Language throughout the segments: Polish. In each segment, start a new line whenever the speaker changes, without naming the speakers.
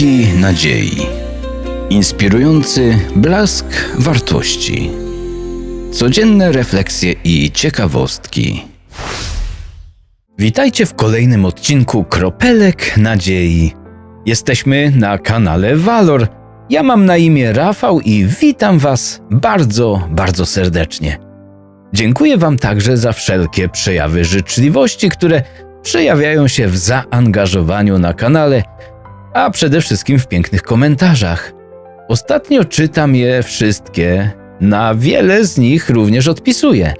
Kropelki nadziei. Inspirujący blask wartości. Codzienne refleksje i ciekawostki. Witajcie w kolejnym odcinku Kropelek nadziei. Jesteśmy na kanale Valor. Ja mam na imię Rafał i witam Was bardzo, bardzo serdecznie. Dziękuję Wam także za wszelkie przejawy życzliwości, które przejawiają się w zaangażowaniu na kanale, a przede wszystkim w pięknych komentarzach. Ostatnio czytam je wszystkie, na wiele z nich również odpisuję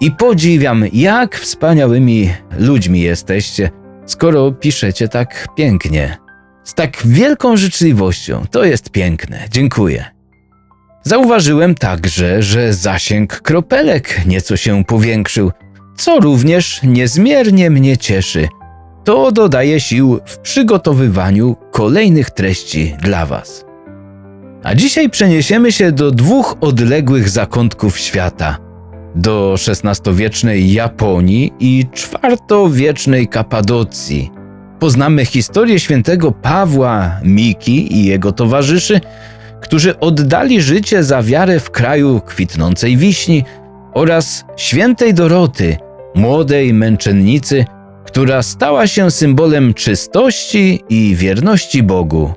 i podziwiam, jak wspaniałymi ludźmi jesteście, skoro piszecie tak pięknie. Z tak wielką życzliwością. To jest piękne. Dziękuję. Zauważyłem także, że zasięg kropelek nieco się powiększył, co również niezmiernie mnie cieszy. To dodaje sił w przygotowywaniu kolejnych treści dla Was. A dzisiaj przeniesiemy się do dwóch odległych zakątków świata do XVI-wiecznej Japonii i IV-wiecznej Kapadocji. Poznamy historię świętego Pawła Miki i jego towarzyszy, którzy oddali życie za wiarę w kraju kwitnącej wiśni oraz świętej Doroty, młodej męczennicy, która stała się symbolem czystości i wierności Bogu.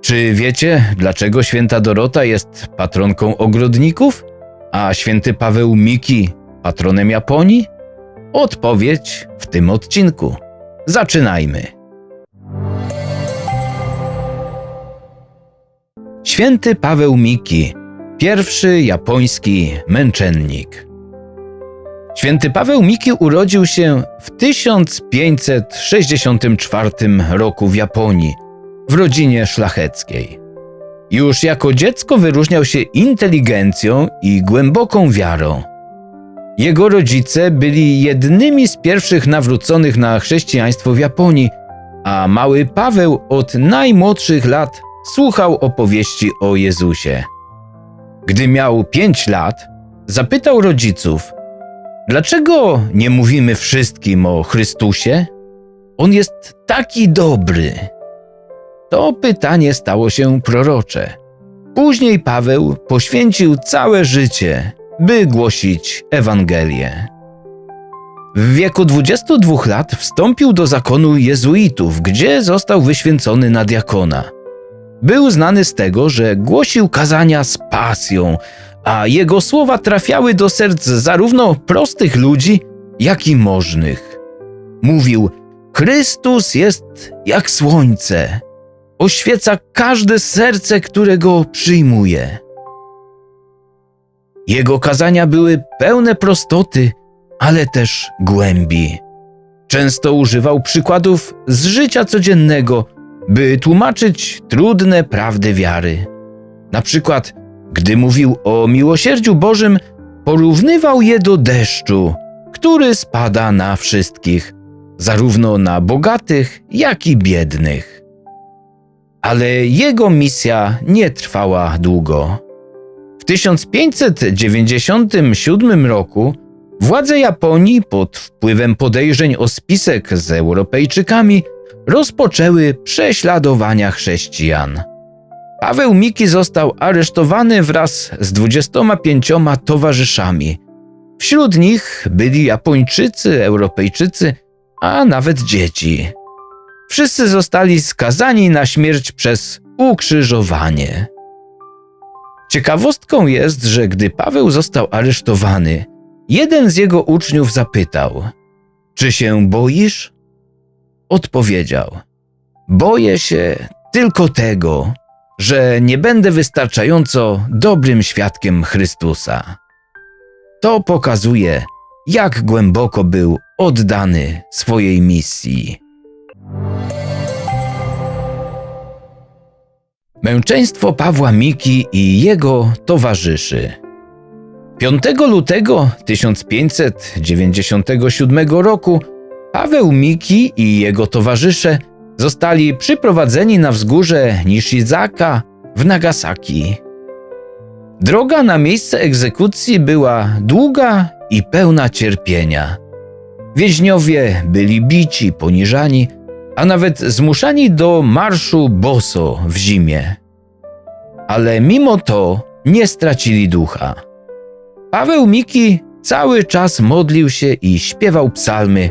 Czy wiecie, dlaczego święta Dorota jest patronką ogrodników, a święty Paweł Miki patronem Japonii? Odpowiedź w tym odcinku. Zaczynajmy. Święty Paweł Miki, pierwszy japoński męczennik. Święty Paweł Miki urodził się w 1564 roku w Japonii, w rodzinie szlacheckiej. Już jako dziecko wyróżniał się inteligencją i głęboką wiarą. Jego rodzice byli jednymi z pierwszych nawróconych na chrześcijaństwo w Japonii, a mały Paweł od najmłodszych lat słuchał opowieści o Jezusie. Gdy miał pięć lat, zapytał rodziców: Dlaczego nie mówimy wszystkim o Chrystusie? On jest taki dobry. To pytanie stało się prorocze. Później Paweł poświęcił całe życie, by głosić Ewangelię. W wieku 22 lat wstąpił do zakonu jezuitów, gdzie został wyświęcony na diakona. Był znany z tego, że głosił kazania z pasją, a jego słowa trafiały do serc zarówno prostych ludzi, jak i możnych. Mówił: Chrystus jest jak słońce, oświeca każde serce, które go przyjmuje. Jego kazania były pełne prostoty, ale też głębi. Często używał przykładów z życia codziennego, by tłumaczyć trudne prawdy wiary. Na przykład, gdy mówił o miłosierdziu Bożym, porównywał je do deszczu, który spada na wszystkich, zarówno na bogatych, jak i biednych. Ale jego misja nie trwała długo. W 1597 roku władze Japonii pod wpływem podejrzeń o spisek z Europejczykami rozpoczęły prześladowania chrześcijan. Paweł Miki został aresztowany wraz z 25 towarzyszami. Wśród nich byli Japończycy, Europejczycy, a nawet dzieci. Wszyscy zostali skazani na śmierć przez ukrzyżowanie. Ciekawostką jest, że gdy Paweł został aresztowany, jeden z jego uczniów zapytał: Czy się boisz? Odpowiedział: Boję się tylko tego, że nie będę wystarczająco dobrym świadkiem Chrystusa. To pokazuje, jak głęboko był oddany swojej misji. Męczeństwo Pawła Miki i jego towarzyszy. 5 lutego 1597 roku Paweł Miki i jego towarzysze zostali przyprowadzeni na wzgórze Nishizaka w Nagasaki. Droga na miejsce egzekucji była długa i pełna cierpienia. Więźniowie byli bici, poniżani, a nawet zmuszani do marszu boso w zimie. Ale mimo to nie stracili ducha. Paweł Miki cały czas modlił się i śpiewał psalmy,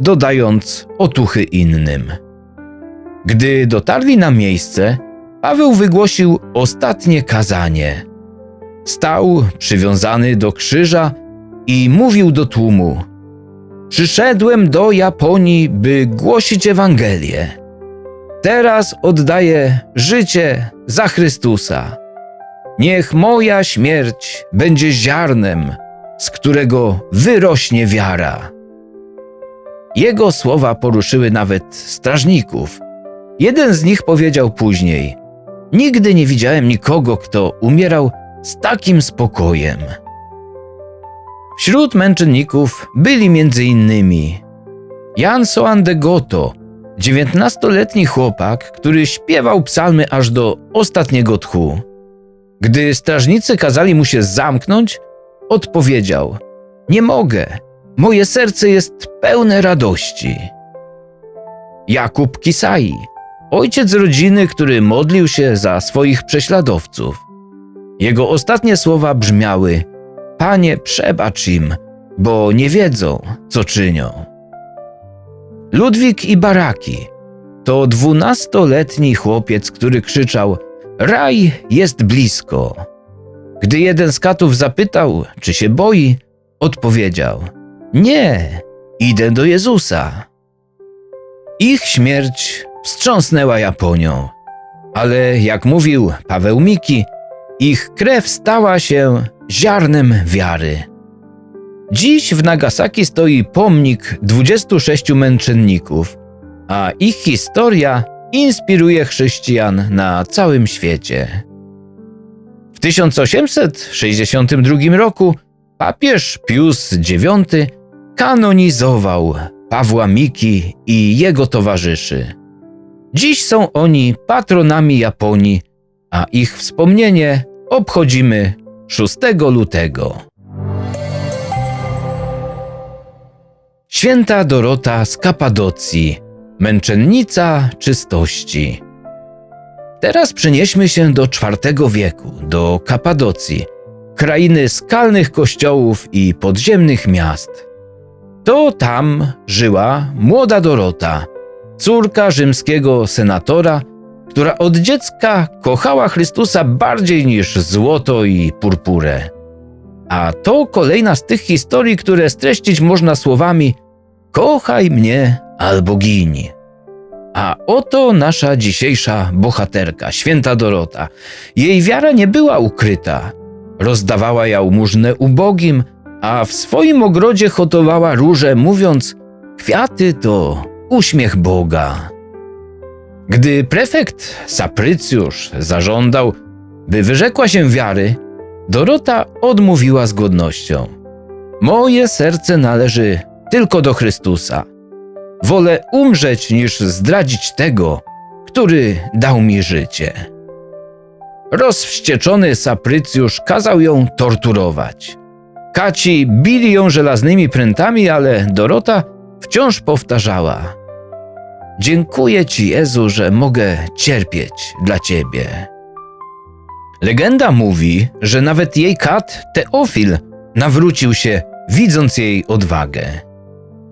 dodając otuchy innym. Gdy dotarli na miejsce, Paweł wygłosił ostatnie kazanie. Stał przywiązany do krzyża i mówił do tłumu: Przyszedłem do Japonii, by głosić Ewangelię. Teraz oddaję życie za Chrystusa. Niech moja śmierć będzie ziarnem, z którego wyrośnie wiara. Jego słowa poruszyły nawet strażników. Jeden z nich powiedział później: Nigdy nie widziałem nikogo, kto umierał z takim spokojem. Wśród męczenników byli m.in. Jan Soan de Goto, dziewiętnastoletni chłopak, który śpiewał psalmy aż do ostatniego tchu. Gdy strażnicy kazali mu się zamknąć, odpowiedział: Nie mogę, moje serce jest pełne radości. Jakub Kisai, ojciec rodziny, który modlił się za swoich prześladowców. Jego ostatnie słowa brzmiały: Panie, przebacz im, bo nie wiedzą, co czynią. Ludwik i Baraki to dwunastoletni chłopiec, który krzyczał: Raj jest blisko. Gdy jeden z katów zapytał, czy się boi, odpowiedział: Nie, idę do Jezusa. Ich śmierć wstrząsnęła Japonią, ale jak mówił Paweł Miki, ich krew stała się ziarnem wiary. Dziś w Nagasaki stoi pomnik 26 męczenników, a ich historia inspiruje chrześcijan na całym świecie. W 1862 roku papież Pius IX kanonizował Pawła Miki i jego towarzyszy. Dziś są oni patronami Japonii, a ich wspomnienie obchodzimy 6 lutego. Święta Dorota z Kapadocji, męczennica czystości. Teraz przenieśmy się do IV wieku, do Kapadocji, krainy skalnych kościołów i podziemnych miast. To tam żyła młoda Dorota, córka rzymskiego senatora, która od dziecka kochała Chrystusa bardziej niż złoto i purpurę. A to kolejna z tych historii, które streścić można słowami: Kochaj mnie albo gin. A oto nasza dzisiejsza bohaterka, święta Dorota. Jej wiara nie była ukryta. Rozdawała jałmużnę ubogim, a w swoim ogrodzie hotowała róże, mówiąc: Kwiaty to uśmiech Boga. Gdy prefekt Saprycjusz zażądał, by wyrzekła się wiary, Dorota odmówiła z godnością. Moje serce należy tylko do Chrystusa. Wolę umrzeć niż zdradzić tego, który dał mi życie. Rozwścieczony Saprycjusz kazał ją torturować. Kaci bili ją żelaznymi prętami, ale Dorota wciąż powtarzała: Dziękuję Ci, Jezu, że mogę cierpieć dla Ciebie. Legenda mówi, że nawet jej kat Teofil nawrócił się, widząc jej odwagę.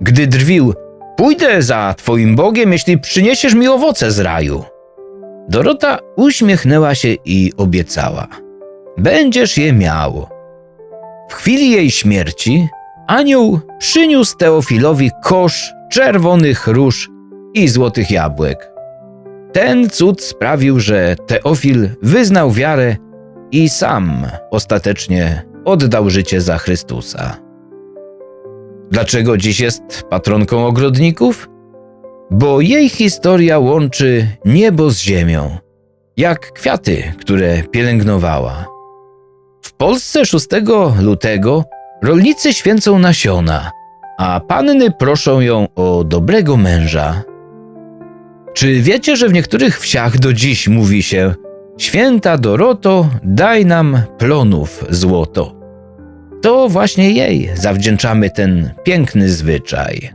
Gdy drwił, pójdę za Twoim Bogiem, jeśli przyniesiesz mi owoce z raju. Dorota uśmiechnęła się i obiecała: Będziesz je miał. W chwili jej śmierci anioł przyniósł Teofilowi kosz czerwonych róż i złotych jabłek. Ten cud sprawił, że Teofil wyznał wiarę i sam ostatecznie oddał życie za Chrystusa. Dlaczego dziś jest patronką ogrodników? Bo jej historia łączy niebo z ziemią, jak kwiaty, które pielęgnowała. W Polsce 6 lutego rolnicy święcą nasiona, a panny proszą ją o dobrego męża. Czy wiecie, że w niektórych wsiach do dziś mówi się Święta Doroto, daj nam plonów złoto? To właśnie jej zawdzięczamy ten piękny zwyczaj.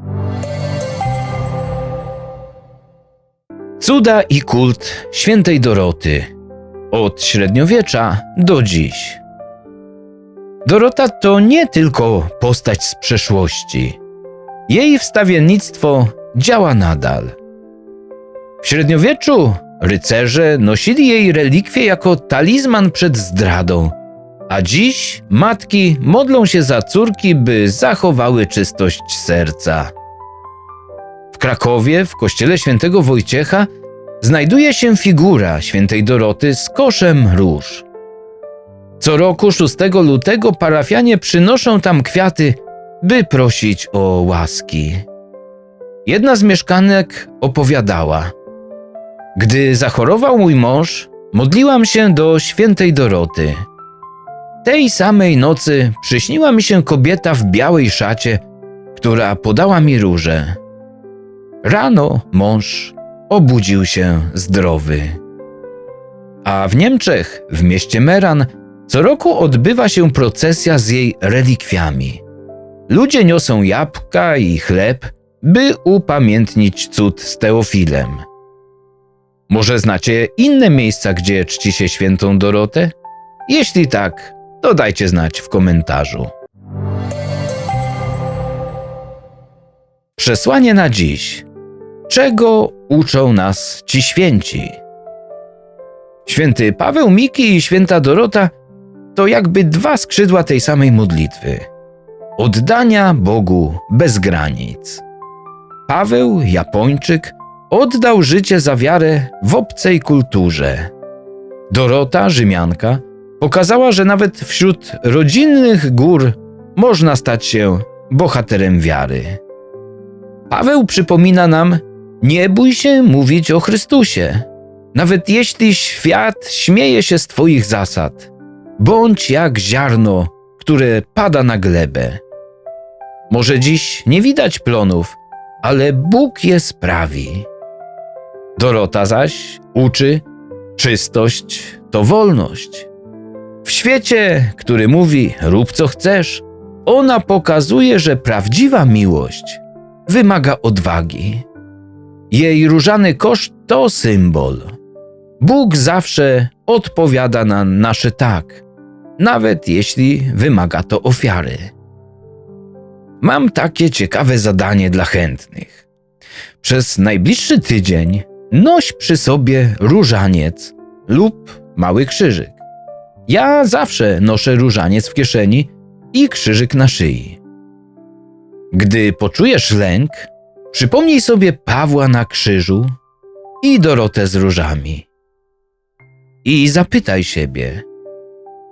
Cuda i kult świętej Doroty od średniowiecza do dziś. Dorota to nie tylko postać z przeszłości. Jej wstawiennictwo działa nadal. W średniowieczu rycerze nosili jej relikwie jako talizman przed zdradą, a dziś matki modlą się za córki, by zachowały czystość serca. W Krakowie, w kościele świętego Wojciecha, znajduje się figura świętej Doroty z koszem róż. Co roku 6 lutego parafianie przynoszą tam kwiaty, by prosić o łaski. Jedna z mieszkanek opowiadała: Gdy zachorował mój mąż, modliłam się do świętej Doroty. Tej samej nocy przyśniła mi się kobieta w białej szacie, która podała mi róże. Rano mąż obudził się zdrowy. A w Niemczech, w mieście Meran, co roku odbywa się procesja z jej relikwiami. Ludzie niosą jabłka i chleb, by upamiętnić cud z Teofilem. Może znacie inne miejsca, gdzie czci się świętą Dorotę? Jeśli tak, to dajcie znać w komentarzu. Przesłanie na dziś. Czego uczą nas ci święci? Święty Paweł Miki i święta Dorota to jakby dwa skrzydła tej samej modlitwy. Oddania Bogu bez granic. Paweł, Japończyk, oddał życie za wiarę w obcej kulturze. Dorota, Rzymianka, pokazała, że nawet wśród rodzinnych gór można stać się bohaterem wiary. Paweł przypomina nam, nie bój się mówić o Chrystusie. Nawet jeśli świat śmieje się z Twoich zasad, bądź jak ziarno, które pada na glebę. Może dziś nie widać plonów, ale Bóg je sprawi. Dorota zaś uczy, czystość to wolność. W świecie, który mówi rób co chcesz, ona pokazuje, że prawdziwa miłość wymaga odwagi. Jej różany kosz to symbol. Bóg zawsze odpowiada na nasze tak, nawet jeśli wymaga to ofiary. Mam takie ciekawe zadanie dla chętnych. Przez najbliższy tydzień noś przy sobie różaniec lub mały krzyżyk. Ja zawsze noszę różaniec w kieszeni i krzyżyk na szyi. Gdy poczujesz lęk, przypomnij sobie Pawła na krzyżu i Dorotę z różami. I zapytaj siebie,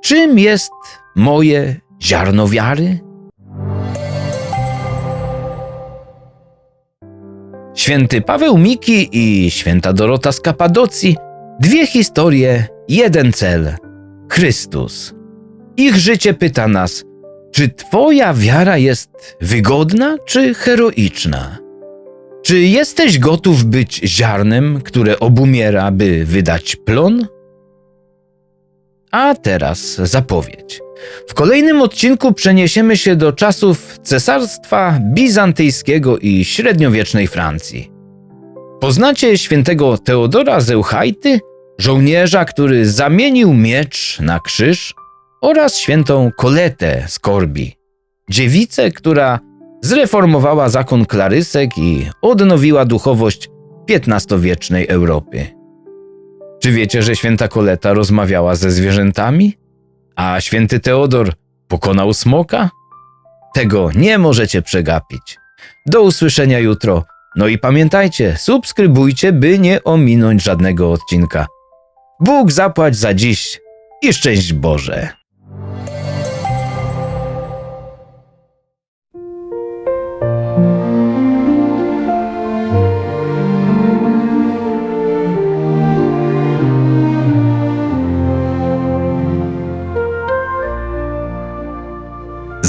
czym jest moje ziarno wiary? Święty Paweł Miki i święta Dorota z Kapadocji dwie historie, jeden cel Chrystus. Ich życie pyta nas, czy Twoja wiara jest wygodna czy heroiczna? Czy jesteś gotów być ziarnem, które obumiera, by wydać plon? A teraz zapowiedź. W kolejnym odcinku przeniesiemy się do czasów Cesarstwa Bizantyjskiego i średniowiecznej Francji. Poznacie świętego Teodora Zeuchajty, żołnierza, który zamienił miecz na krzyż, oraz świętą Koletę z Korbi, dziewicę, która zreformowała zakon klarysek i odnowiła duchowość XV-wiecznej Europy. Czy wiecie, że święta Koleta rozmawiała ze zwierzętami? A święty Teodor pokonał smoka? Tego nie możecie przegapić. Do usłyszenia jutro. No i pamiętajcie, subskrybujcie, by nie ominąć żadnego odcinka. Bóg zapłać za dziś i szczęść Boże.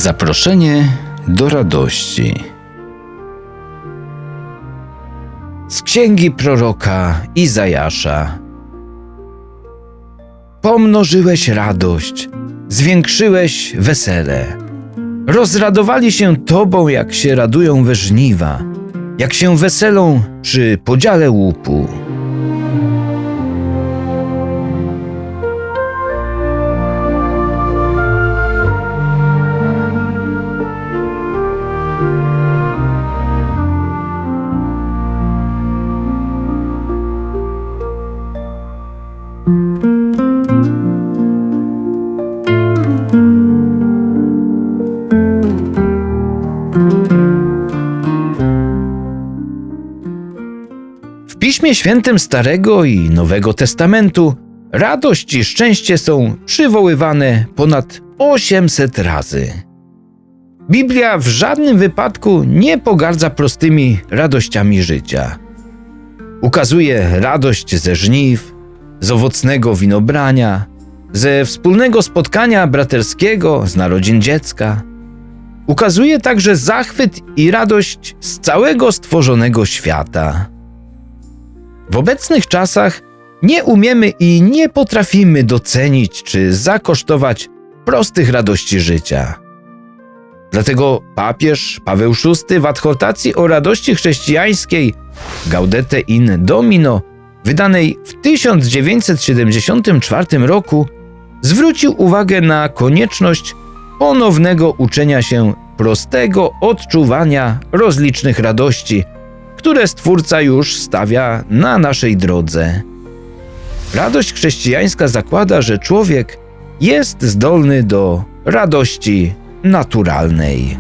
Zaproszenie do radości. Z księgi proroka Izajasza. Pomnożyłeś radość, zwiększyłeś wesele. Rozradowali się tobą, jak się radują we żniwa, jak się weselą przy podziale łupu. Pismie Świętym Starego i Nowego Testamentu radość i szczęście są przywoływane ponad 800 razy. Biblia w żadnym wypadku nie pogardza prostymi radościami życia. Ukazuje radość ze żniw, z owocnego winobrania, ze wspólnego spotkania braterskiego, z narodzin dziecka. Ukazuje także zachwyt i radość z całego stworzonego świata. W obecnych czasach nie umiemy i nie potrafimy docenić czy zakosztować prostych radości życia. Dlatego papież Paweł VI w adhortacji o radości chrześcijańskiej Gaudete in Domino, wydanej w 1974 roku, zwrócił uwagę na konieczność ponownego uczenia się prostego odczuwania rozlicznych radości, które Stwórca już stawia na naszej drodze. Radość chrześcijańska zakłada, że człowiek jest zdolny do radości naturalnej.